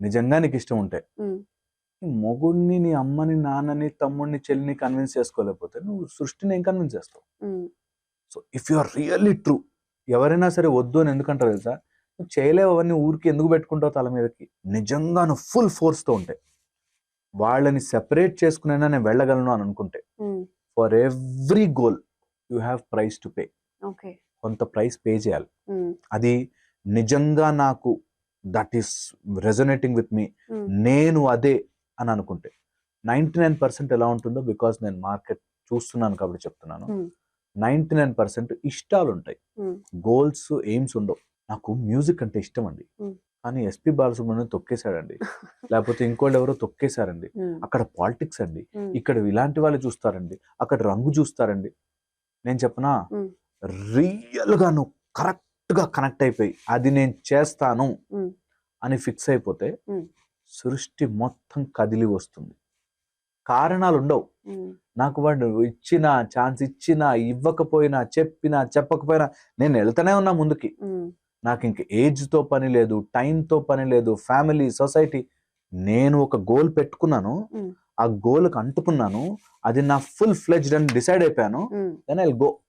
నిజంగా నీకు ఇష్టం ఉంటే మొగుడిని నీ అమ్మని నాన్నని తమ్ముడిని చెల్లిని కన్విన్స్ చేసుకోలేకపోతే నువ్వు సృష్టిని ఏం కన్విన్స్ చేస్తావు? So if you are really true ఎవరైనా సరే వద్దు అని ఎందుకంటారు తెలుసా? నువ్వు చేయలేవు అవన్నీ ఊరికి ఎందుకు పెట్టుకుంటావు తల మీదకి? నిజంగా నువ్వు ఫుల్ ఫోర్స్తో ఉంటే. వాళ్ళని సెపరేట్ చేసుకునైనా నేను వెళ్ళగలను అని అనుకుంటే. For every goal you have price to pay okay. కొంత ప్రైస్ పే చేయాలి. అది నిజంగా నాకు that is resonating with me నేను అదే అని అనుకుంటే నైంటీ నైన్ పర్సెంట్ ఎలా ఉంటుందో బికాస్ నేను మార్కెట్ చూస్తున్నాను కాబట్టి చెప్తున్నాను. Hmm. నైంటీ నైన్ పర్సెంట్ ఇష్టాలు ఉంటాయి. Hmm. గోల్స్ ఎయిమ్స్ ఉండవు. నాకు మ్యూజిక్ అంటే ఇష్టం అండి. Hmm. కానీ ఎస్పి బాలసుబ్రహ్మణ్యం తొక్కేశాడండి. లేకపోతే ఇంకోళ్ళు ఎవరో తొక్కేశారండి. అక్కడ పాలిటిక్స్ అండి. ఇక్కడ ఇలాంటి వాళ్ళు చూస్తారండి. అక్కడ రంగు చూస్తారండి. నేను చెప్పనా? Hmm. రియల్గా నువ్వు కరెక్ట్ గా కనెక్ట్ అయిపోయి అది నేను చేస్తాను. అని ఫిక్స్ అయిపోతే. సృష్టి మొత్తం కదిలి వస్తుంది. కారణాలు ఉండవు నాకు వాడు ఇచ్చిన ఛాన్స్ ఇచ్చినా ఇవ్వకపోయినా చెప్పినా చెప్పకపోయినా నేను వెళ్తానే ఉన్నా ముందుకి. నాకు ఇంక ఏజ్తో పని లేదు టైంతో పని లేదు ఫ్యామిలీ సొసైటీ నేను ఒక గోల్ పెట్టుకున్నాను. ఆ గోల్కి అంటుకున్నాను. అది నా ఫుల్ ఫ్లెజ్డ్ అని డిసైడ్ అయిపోయాను. Then I go